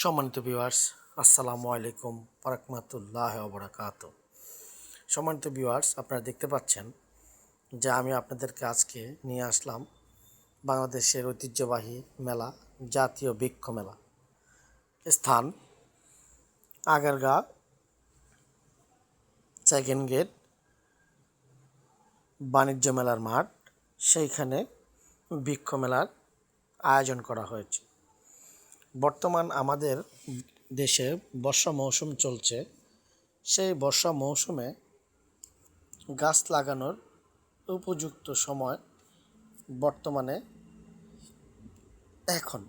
সম্মানিত ভিউয়ার্স আসসালামু আলাইকুম রহমতুল্লাহ বরাকাত সম্মানিত ভিউয়ার্স আপনারা দেখতে পাচ্ছেন যে আমি আপনাদেরকে আজকে নিয়ে আসলাম বাংলাদেশের ঐতিহ্যবাহী মেলা, জাতীয় বৃক্ষ মেলা। স্থান আগারগা সেকেন্ড গেট বাণিজ্য মেলার মাঠ, সেইখানে বৃক্ষ মেলার আয়োজন করা হয়েছে। বর্তমান আমাদের দেশে বর্ষা মৌসুম চলছে। সেই বর্ষা মৌসুমে গাছ লাগানোর উপযুক্ত সময় বর্তমানে এখন।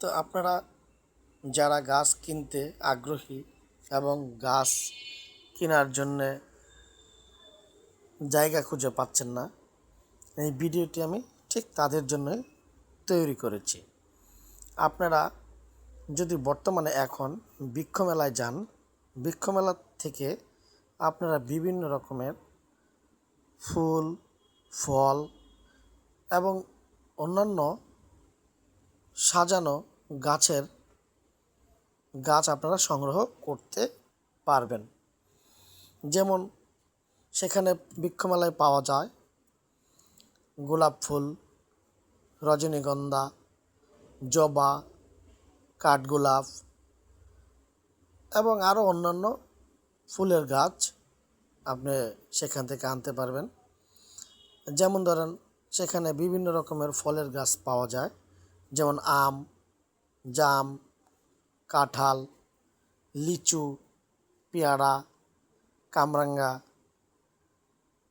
তো আপনারা যারা গাছ কিনতে আগ্রহী এবং গাছ কেনার জন্যে জায়গা খুঁজে পাচ্ছেন না, এই ভিডিওটি আমি ঠিক তাদের জন্যই তৈরি করেছি। আপনারা যদি বর্তমানে এখন বৃক্ষ মেলায় যান বৃক্ষ মেলা থেকে আপনারা বিভিন্ন রকমের ফুল, ফল এবং অন্যান্য সাজানো গাছের গাছ আপনারা সংগ্রহ করতে পারবেন। যেমন সেখানে বৃক্ষমেলায় পাওয়া যায় গোলাপ ফুল, রজনীগন্ধা জবা, কাঠগোলাপ এবং আরও অন্যান্য ফুলের গাছ আপনি সেখান থেকে আনতে পারবেন। যেমন ধরেন, সেখানে বিভিন্ন রকমের ফলের গাছ পাওয়া যায়। যেমন আম, জাম, কাঁঠাল, লিচু, পেয়ারা, কামরাঙ্গা,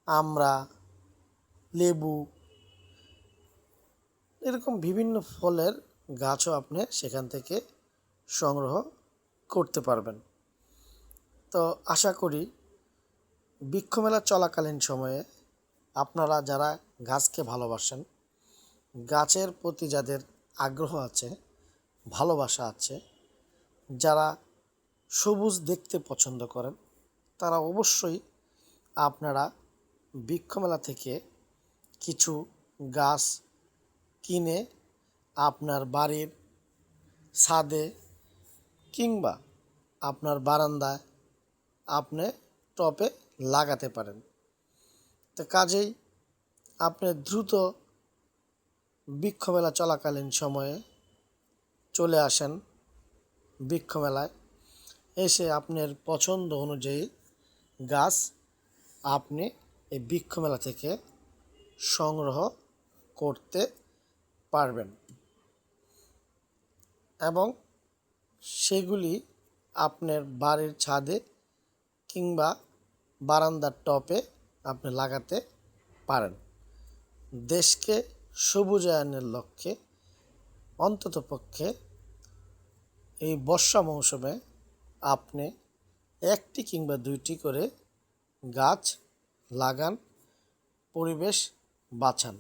আমড়া, লেবু, এরকম বিভিন্ন ফলের গাছও আপনি সেখান থেকে সংগ্রহ করতে পারবেন। তো আশা করি বৃক্ষমেলা চলাকালীন সময়ে আপনারা যারা গাছকে ভালোবাসেন, গাছের প্রতি যাদের আগ্রহ আছে, ভালোবাসা আছে, যারা সবুজ দেখতে পছন্দ করেন, তারা অবশ্যই আপনারা বৃক্ষমেলা থেকে কিছু গাছ কিনে আপনার বাড়ির ছাদে কিংবা আপনার বারান্দায় আপনি টপে লাগাতে পারেন। তো কাজেই আপনি দ্রুত বৃক্ষমেলা চলাকালীন সময়ে চলে আসেন বৃক্ষমেলায়। এসে আপনার পছন্দ অনুযায়ী গাছ আপনি এই বৃক্ষমেলা থেকে সংগ্রহ করতে পারবেন। এবং সেগুলি আপনার বাড়ির ছাদে কিংবা বারান্দার টপে আপনি লাগাতে পারেন। দেশকে সবুজায়নের লক্ষ্যে অন্ততপক্ষে এই বর্ষা মৌসুমে আপনি একটি কিংবা দুইটি করে গাছ লাগান, পরিবেশ বাঁচান।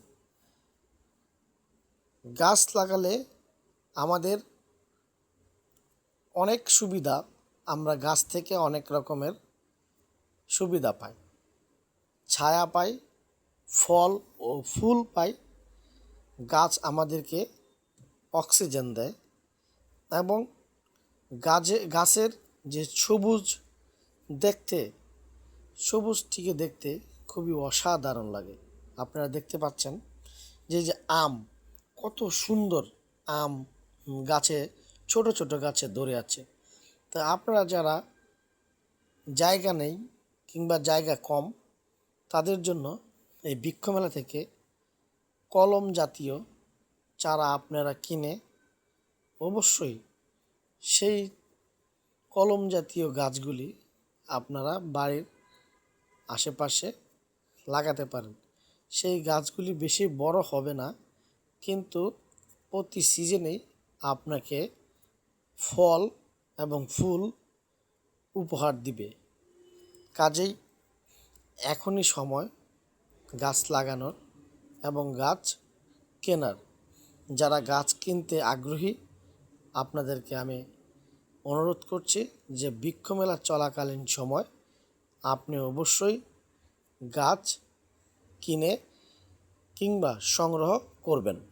গাছ লাগালে আমাদের অনেক সুবিধা আমরা গাছ থেকে অনেক রকমের সুবিধা পাই। ছায়া পাই, ফল ও ফুল পাই, গাছ আমাদেরকে অক্সিজেন দেয় এবং গাছে গাছের যে সবুজ দেখতে, সবুজটিকে দেখতে খুবই অসাধারণ লাগে। আপনারা দেখতে পাচ্ছেন যে যে আম, কত সুন্দর আম গাছে ছোট ছোট গাছে ধরে আছে। তা আপনারা যারা জায়গা নেই কিংবা জায়গা কম, তাদের জন্য এই বৃক্ষমেলা থেকে কলম জাতীয় চারা আপনারা কিনে অবশ্যই সেই কলম জাতীয় গাছগুলি আপনারা বাড়ির আশেপাশে লাগাতে পারেন। সেই গাছগুলি বেশি বড় হবে না, কিন্তু প্রতি সিজনেই আপনাকে ফল এবং ফুল উপহার দিবে। কাজেই এখনই সময় গাছ লাগানোর এবং গাছ কেনার। যারা গাছ কিনতে আগ্রহী, আপনাদেরকে আমি অনুরোধ করছি যে বৃক্ষমেলা চলাকালীন সময় আপনি অবশ্যই গাছ কিনে কিংবা সংগ্রহ করবেন।